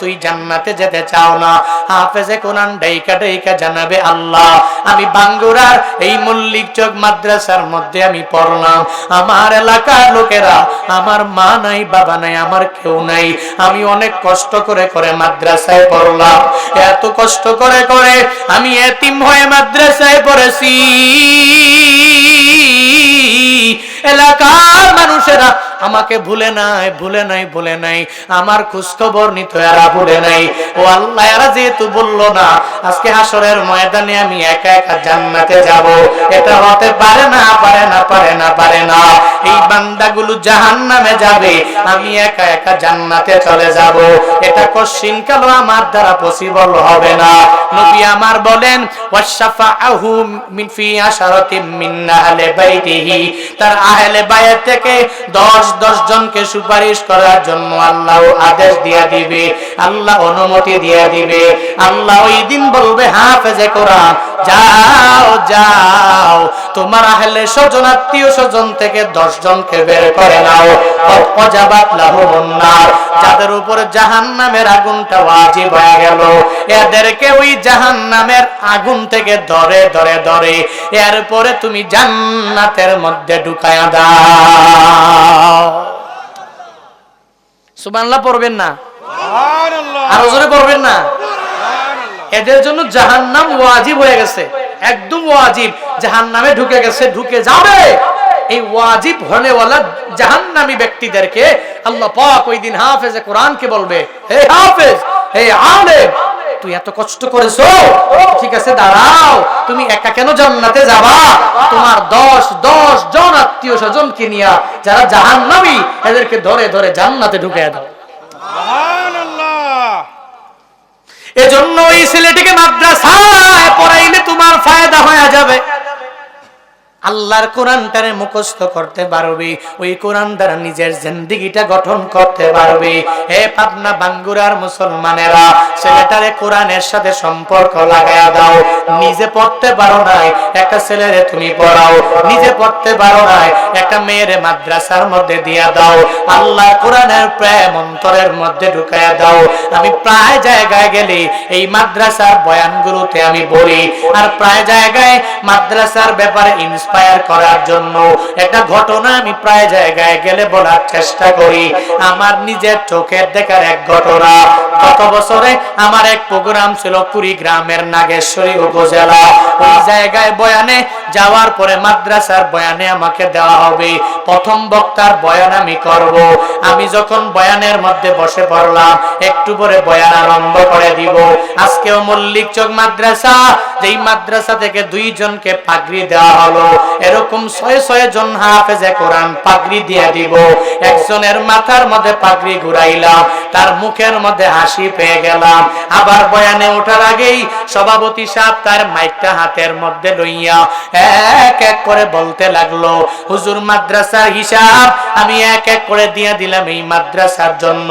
তুই জান্নাতে যেতে চাও না। হাফেজে কোরআন ডাইকা ডাইকা জানাবে আল্লাহ, আমি বাঙ্গুরার এই মল্লিক চক মাদ্রাসার মধ্যে আমি পড়লাম। আমার এলাকার লোকেরা, আমার মা নাই, বাবা নাই, আমার কেউ নাই। আমি অনেক কষ্ট করে করে মাদ্রাসায় পড়লাম। এত কষ্ট করে করে আমি এতিম হয়ে মাদ্রাসায় পড়েছি। এলাকার মানুষেরা আমাকে ভুলে নাই ভুলে নাই ভুলে নাই। আমার খোঁজখবর নিত এরা ভুলে নাই। ও আল্লাহ, এরা যেহেতু বলল না, আজকে হাসরের ময়দানে আমি একা একা জান্নাতে যাব। এটা হতে পারে না পারে না পারে না পারে না। এই বান্দাগুলো জাহান নামে যাবে, আমি একা একা জান্নাতে চলে যাব। এটা কশিন কালো আমার দ্বারা পসিবল হবে না। নবী আমার বলেন ওয়াশাফাআহু মিন ফি আশারাতিন মিন আহলে বাইতিহি। তার আহলে বাইত থেকে 10 10 জনকে সুপারিশ করার জন্য আল্লাহ আদেশ দিয়া দিবে, আল্লাহ অনুমতি দিয়া দিবে, আল্লাহ ওই দিন বলবে, হাফেজে কোরআন, যাও যাও তোমার আহলে স্বজন আত্মীয় স্বজন থেকে 10 জনকে বের করে নাও। অজাবাত যাদের উপরে জাহান্নামের আগুনটা ওয়াজিব হয়ে গেল। এদেরকে ওই জাহান্নামের আগুন থেকে ধরে ধরে ধরে। এরপরে তুমি জান্নাতের মধ্যে ঢুকায়া দাও। সুবহানাল্লাহ পড়বেন না? আরও জোরে পড়বেন না? এদের জন্য জাহান্নাম ওয়াজিব হয়ে গেছে। একদম ওয়াজিব। জাহান্নামে ঢুকে গেছে ঢুকে যাবে। এই ওয়াজিব হনেওয়ালা জাহান্নামী ব্যক্তিদেরকে আল্লাহ পাক ওই দিন হাফেজে কোরআনকে বলবে হে হাফেজ হে আলেম তুই এত কষ্ট করেছ? ঠিক আছে দাঁড়াও তুমি একা কেন জান্নাতে যাবা? তোমার দশ দশ জন আত্মীয় স্বজনকে নিয়া যারা জাহান্নামী এদেরকে ধরে ধরে জান্নাতে ঢুকে দাও। এজন্য ওই ছেলেটিকে মাদ্রাসায় পড়াইলে তোমার ফায়দা হয়ে যাবে। আল্লাহর কোরআনটারে মুখস্থ করতে পারবে, ওই কোরআন দ্বারা নিজের জিন্দিগিটা গঠন করতে পারবে। হে পাবনা বাঙ্গুরার মুসলমানেরা, ছেলেটারে কোরআনের সাথে সম্পর্ক লাগায়া দাও। নিজে পড়তে পারো নাই, একটা ছেলেরে তুমি পড়াও। নিজে পড়তে পারো নাই, একটা মেয়েরে মাদ্রাসার মধ্যে দিয়া দাও। আল্লাহ কোরআনের প্রেম অন্তরের মধ্যে ঢুকায়া দাও। আমি প্রায় জায়গায় গেলে, এই মাদ্রাসার বয়ানগুলোতে আমি বলি, আর প্রায় জায়গায় মাদ্রাসার ব্যাপারে ইন্সপায়ার করার জন্য। একটা ঘটনা আমি প্রায় জায়গায় গেলে বলার চেষ্টা করি। আমার নিজের চোখের দেখার এক ঘটনা। গত বছরে আমার এক প্রোগ্রাম ছিল কুড়িগ্রামের নাগেশ্বরী উপজেলা। ওই জায়গায় বয়ানে যাওয়ার পরে মাদ্রাসার বয়ানে আমাকে দেওয়া হবে। প্রথম বক্তার বয়ান আমি করব। আমি যখন বয়ানের মধ্যে বসে পড়লাম, একটু পরে বয়ান আরম্ভ করে দিব। আজকেও মল্লিক চক মাদ্রাসা যেই মাদ্রাসা থেকে দুইজনকে পাগড়ি দেওয়া হলো, এরকম ছয় ছয় জন হাফেজে কোরআন পাগড়ি দিয়ে দিব। একজনের মাথার মধ্যে পাগড়ি ঘুরাইলাম, তার মুখের মধ্যে হাসি পেয়ে গেলাম। আবার বয়ানে ওঠার আগেই সভাপতি সাহেব তার মাইকটা হাতের মধ্যে লইয়া এক এক করে বলতে লাগল, হুজুর, মাদ্রাসার হিসাব আমি এক এক করে দিয়ে দিলাম এই মাদ্রাসার জন্য।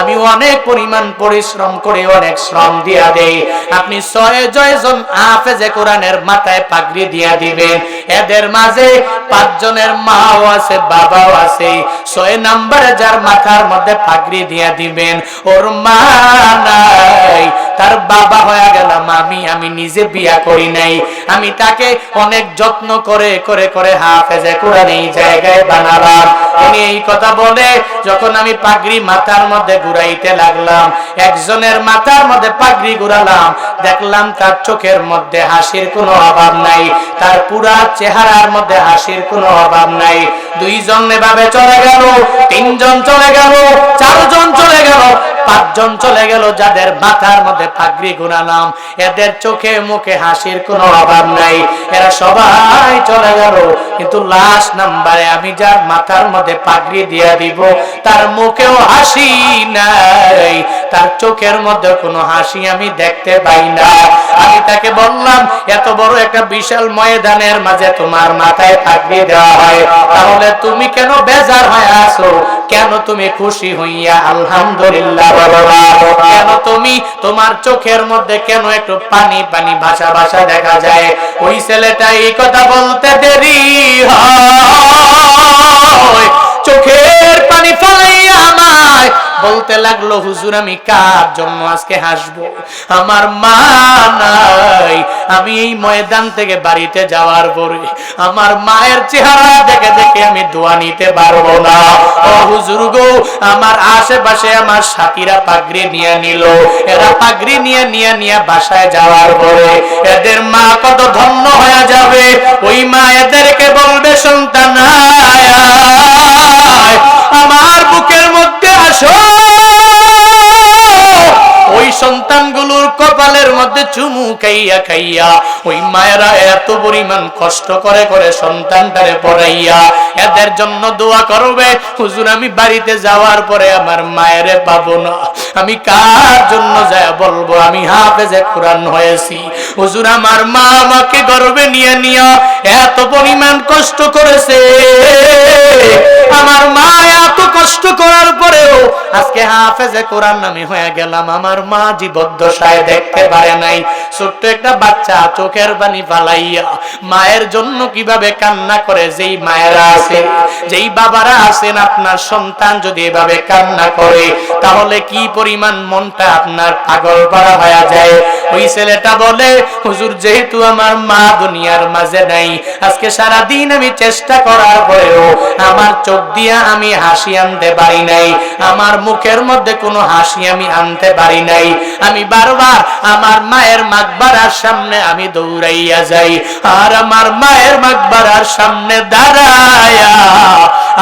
আমি অনেক পরিমাণ পরিশ্রম করে অনেক শ্রম দিয়া দেই। আপনি ছয় জয় জন হাফেজে কোরআনের মাথায় পাগড়ি দিয়া দিবেন। এদের মাঝে পাঁচজনের মাও আছে, বাবাও আছে। ছয় নাম্বারে যার মাথার মধ্যে পাগড়ি দিয়া দিবেন। ওর মা নাই তার বাবা হয়ে গেলাম আমি আমি নিজে বিয়া করি নাই। আমি তাকে অনেক যত্ন করে করে করে হাফেজে কোরআন এই জায়গায় বানালাম। উনি এই কথা বলে যখন আমি পাগড়ি মাথার মধ্যে ঘুরাইতে লাগলাম, একজনের মাথার মধ্যে পাগড়ি ঘুরালাম, দেখলাম তার চোখের মধ্যে হাসির কোনো অভাব নাই, তার পুরা চেহারার মধ্যে হাসির কোনো অভাব নাই। দুইজন এভাবে চলে গেল, তিনজন চলে গেল, চারজন চলে গেল পাঁচজন চলে গেল যাদের মাথার মধ্যে পাগড়ি ঘুরালাম। এদের চোখে মুখে হাসির কোনো অভাব নাই। এরা সবাই চলে গেল। কিন্তু লাস্ট নাম্বারে আমি যার মাথার মধ্যে পাগড়ি দিয়ে দিব, তার মুখেও হাসি নাই। তার চোখের মধ্যে কোনো হাসি আমি দেখতে পাই না। আমি তাকে বললাম, এত বড় একটা বিশাল ময়দানের মাঝে তোমার মাথায় পাগড়ি দেওয়া হয়। তাহলে তুমি কেন বেজার হয়ে আসো কেন তুমি খুশি হইয়া? আলহামদুলিল্লাহ কেন তুমি তোমার চোখের মধ্যে কেন একটু পানি পানি ভাষা ভাষা দেখা যায়? ওই ছেলেটা এই কথা বলতে দেরি হয়। বলতে লাগল হুজুর আমি কার জন্য আজকে হাসবো? আমার মা নাই। আমি এই ময়দান থেকে বাড়িতে যাওয়ার পরে আমার মায়ের চেহারা দেখে দেখে আমি দোয়া নিতে পারব না। ও হুজুর গো আমার আশেপাশে আমার সাথীরা পাগড়ি নিয়ে নিল। এরা পাগড়ি নিয়ে নিয়ে নিয়ে বাসায় যাওয়ার পরে এদের মা কত ধন্য হয়ে যাবে। ওই মা এদেরকে বলবে সন্তান আয়, সন্তানগুলোর কপালের মধ্যে চুমু খাইয়া খাইয়া, ওই মায়েরা এত পরিমাণ কষ্ট করে করে সন্তানটারে পড়াইয়া এদের জন্য দোয়া করবে। হুজুর, আমি বাড়িতে যাওয়ার পরে আমার মায়েরে পাবো না। আমি কার জন্য যায় বলব? আমি হাফেজে কোরআন হয়েছি। হুজুর, আমার মা আমাকে গর্বে নিয়ে নিয়ে এত পরিমাণ কষ্ট করেছে। আমার মা এত কষ্ট করার পরেও আজকে হাফেজে কোরআন আমি হয়ে গেলাম। আমার মা জীবদ্দশায় দেখতে পারে নাই। ছোট্ট একটা বাচ্চা চোখের পানি পালাইয়া মায়ের জন্য কীভাবে কান্না করে, যেই মায়েরা আছেন যেই বাবারা আছেন, আপনার সন্তান যদি এভাবে কান্না করে, তাহলে কি পরিমাণ মনটা আপনার পাগল পাড়া হয়ে যায়? ওই ছেলেটা বলে, হুজুর, যেহেতু আমার মা দুনিয়ার মাঝে নাই, আজকে সারা দিন আমি চেষ্টা করার পরেও আমার চোখ দিয়া আমি হাসি আনতে পারি নাই, আমার মুখের মধ্যে কোনো হাসি আমি আনতে পারি নাই, আমি বারবার আমার মায়ের মাকবারার সামনে আমি দৌড়াইয়া যাই, আর আমার মায়ের মাকবারার সামনে দাঁড়ায়া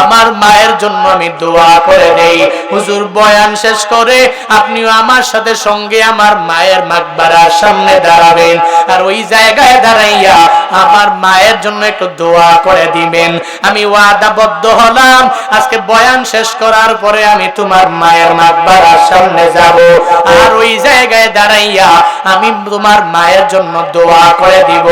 আমার মায়ের জন্য আমি দোয়া করে দেই হুজুর, বয়ান শেষ করে আপনিও আমার সাথে সঙ্গে আমার মায়ের মাকবারার সামনে দাঁড়াবেন। আর ওই জায়গায় দাঁড়াইয়া আমার মায়ের জন্য একটু দোয়া করে দিবেন। আমি ওয়াদাবদ্ধ হলাম। আজকে বয়ান শেষ করার পরে আমি তোমার মায়ের মাকবারার সামনে যাব। আর ওই জায়গায় দাঁড়াইয়া আমি তোমার মায়ের জন্য দোয়া করে দিব।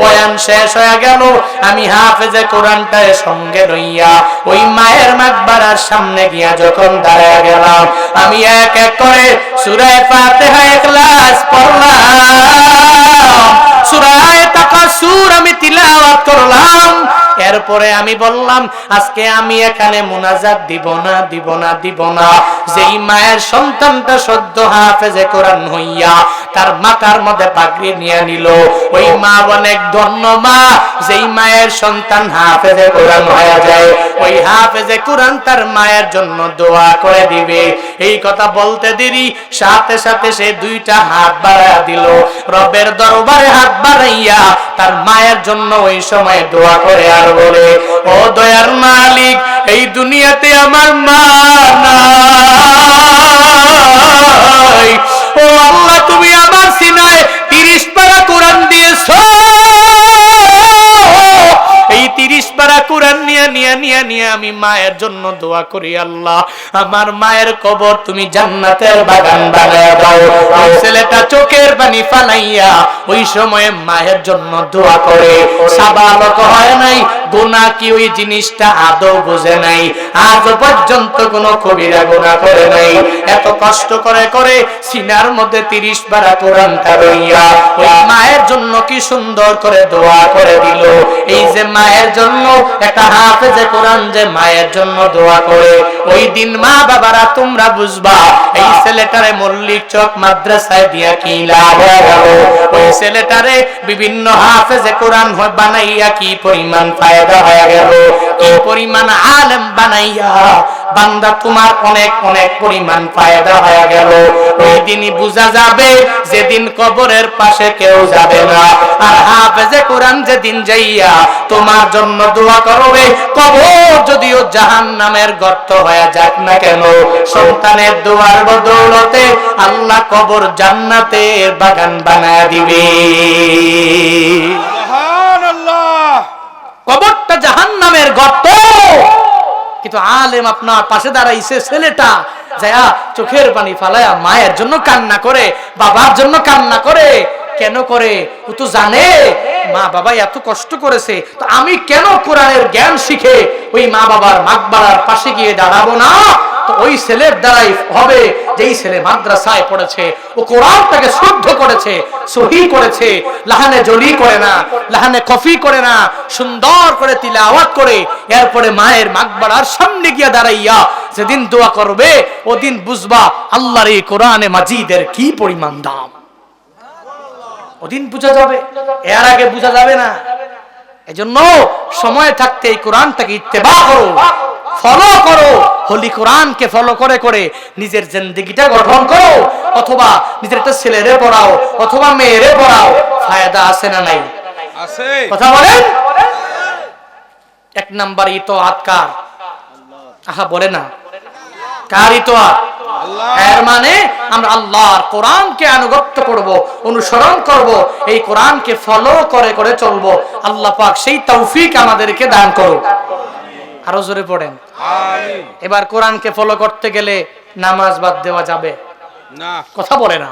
বয়ান শেষ হয়ে গেল। আমি হাফেজে কোরআনটার সঙ্গে রইয়া ওই মায়ের মাকবারার সামনে গিয়া যখন দাঁড়ায় গেলাম, আমি এক এক করে সুরায় ফাতিহা, ইখলাস পড়লাম। সুরায় তাকাসুর আমি তিলাওয়াত করলাম। এরপরে আমি বললাম, আজকে আমি এখানে মুনাজাত দিব না দিব না দিব না। যেই মায়ের সন্তানটা সদ্য হাফেজে কোরআন হইয়া তার মাথার মধ্যে পাগড়ি নিয়ে নিল। ওই মা অনেক ধন্য মা, যেই মায়ের সন্তান হাফেজে কোরআন হয়ে যায়, ওই হাফেজে কোরআন তার মায়ের জন্য দোয়া করে দিবে। এই কথা বলতে দেরি, সাথে সাথে সে দুইটা হাত বাড়া দিল। রবের দরবারে হাত বাড়াইয়া তার মায়ের জন্য ওই সময় দোয়া করে আর বলে, ও দয়ার মালিক, এই দুনিয়াতে আমার মা নাই। নিয়ে নিয়ে নিয়ে নিয়ে আমি মায়ের জন্য দোয়া করি, আল্লাহ। আমার মায়ের কবর তুমি জান্নাতের বাগান বানায় দাও। ওই ছেলেটা চোখের পানি ফালাইয়া ওই সময়ে মায়ের জন্য দোয়া করে। সাবালক হয় নাই, গুনাহ কি ওই জিনিসটা আদৌ বোঝে নাই। আজ পর্যন্ত কোনো কবিরা গুনাহ করে নাই। এত কষ্ট করে করে সিনার মধ্যে তিরিশ বারা কোরআনটা রইয়া ওই মায়ের জন্য কি সুন্দর করে দোয়া করে দিল। এই যে মায়ের জন্য, একটা হাফেজে কোরআন যে মায়ের জন্য দোয়া করে। ওই দিন মা বাবারা তোমরা বুঝবা, এই ছেলেটারে মল্লিক চক মাদ্রাসায় দিয়া কি লাভ ওই ছেলেটারে বিভিন্ন হাফেজে কোরআন হয় বানাইয়া কি পরিমাণ ফায়দা হয়ে গেল? কি পরিমাণ আলেম বানাইয়া বান্দা তোমার অনেক অনেক পরিমাণ ফায়দা হয়ে গেল। ওই দিনই বোঝা যাবে যেদিন কবরের পাশে কেউ যাবে না। আর হাফেজে কোরআন যেদিন যাইয়া তোমার জন্য দোয়া করবে কবর যদিও জাহান নামের গর্ত হয়ে যাক না কেন সন্তানের দোয়ার বদৌলতে আল্লাহ কবর জান্নাতের বাগান বানায় দিবে। সুবহানাল্লাহ। কবরটা জাহান নামের গর্ত কিন্তু আলেম আপনার পাশে দাঁড়াইছে, ছেলেটা যায়া চোখের পানি ফালায়া মায়ের জন্য কান্না করে, বাবার জন্য কান্না করে। কেন করে? ও তো জানে। মা বাবা এত কষ্ট করেছে। তো আমি কেন কোরআনের জ্ঞান শিখে ওই মা বাবার মাকবারার পাশে গিয়ে দাঁড়াবো না? তো ওই ছেলের দ্বারাই হবে যেই ছেলে মাদ্রাসায় পড়েছে ও কোরআনটাকে শুদ্ধ করেছে, সহি করেছে, লাহানে জলি করে না, লাহানে কফি করে না, সুন্দর করে তিলাওয়াত করে, এরপরে মায়ের মাকবাড়ার সামনে গিয়ে দাঁড়াইয়া যেদিন দোয়া করবে, ওদিন বুঝবা আল্লাহর এই কোরআনে মাজিদের কি পরিমাণ দাম। ওদিন বুঝা যাবে, এর আগে বুঝা যাবে না। এজন্য সময় থাকতে এই কোরআনটাকে ইত্তেবা করো। ফলো করো। হোলি কোরআনকে ফলো করে করে নিজের জিন্দগিটা গঠন করো। অথবা নিজের একটা ছেলেরে পড়াও অথবা মেয়েরে পড়াও। ফায়দা আছে না নাই? আছে। কথা বলেন? এক নাম্বার ইতো আতকার আহা বলে না। কার ইতো আল্লাহ। এর মানে আমরা আল্লাহর কোরআনকে আনুগত্য করব অনুসরণ করব এই কোরআনকে ফলো করে করে চলব। আল্লাহ পাক সেই তৌফিক আমাদেরকে দান করো আরও জোরে পড়েন। এবার কোরআনকে ফলো করতে গেলে নামাজ বাদ দেওয়া যাবে। না। কথা বলে না।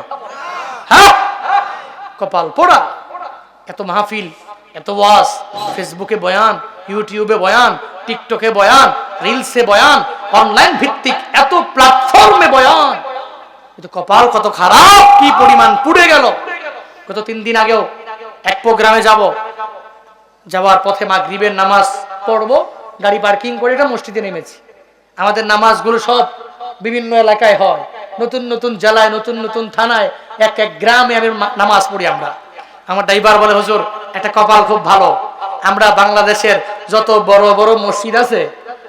হ্যাঁ? কপাল পোড়া। এত মাহফিল এত ওয়াজ ফেসবুকে বয়ান ইউটিউবে বয়ান টিকটকে বয়ান রিলসে বয়ান অনলাইন ভিত্তিক এত প্ল্যাটফর্মে বয়ান। কিন্তু কপাল কত খারাপ কি পরিমাণ পুড়ে গেল। গত তিন দিন আগেও এক প্রোগ্রামে যাব। যাওয়ার পথে মাগরিবের নামাজ পড়ব। গাড়ি পার্কিং করে এটা মসজিদে নেমেছি। আমাদের নামাজগুলো সব বিভিন্ন এলাকায় হয়। নতুন নতুন জেলায়, নতুন নতুন থানায়, এক এক গ্রামে আমি নামাজ পড়ি আমরা। আমার ড্রাইভার বলে, হুজুর, একটা কপাল খুব ভালো। আমরা বাংলাদেশের যত বড় বড় মসজিদ আছে,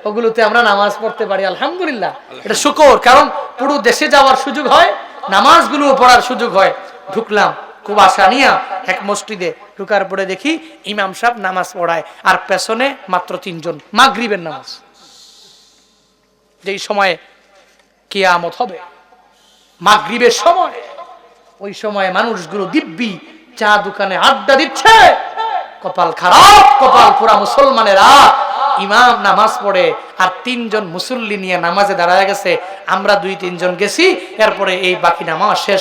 ওগুলোতে আমরা নামাজ পড়তে পারি, আলহামদুলিল্লাহ। এটা শুকর, কারণ পুরো দেশে যাওয়ার সুযোগ হয়, নামাজগুলো পড়ার সুযোগ হয়। ঢুকলাম। খুব আশা নিয়া এক মসজিদে ঢুকার পরে দেখি ইমাম সাহেব নামাজ পড়ায়। আর পেছনে মাত্র তিনজন, মাগরিবের নামাজ। যেই সময়ে কেয়ামত হবে, মাগরিবের সময়, ওই সময় মানুষগুলো দিব্যি চা দোকানে আড্ডা দিচ্ছে। কপাল খারাপ, কপাল পুরা মুসলমানেরা। ইমাম নামাজ পড়ে, আর তিনজন মুসল্লি নিয়ে নামাজে দাঁড়ায় গেছে। আমরা দুই তিনজন গেছি, এরপরে এই বাকি নামাজ শেষ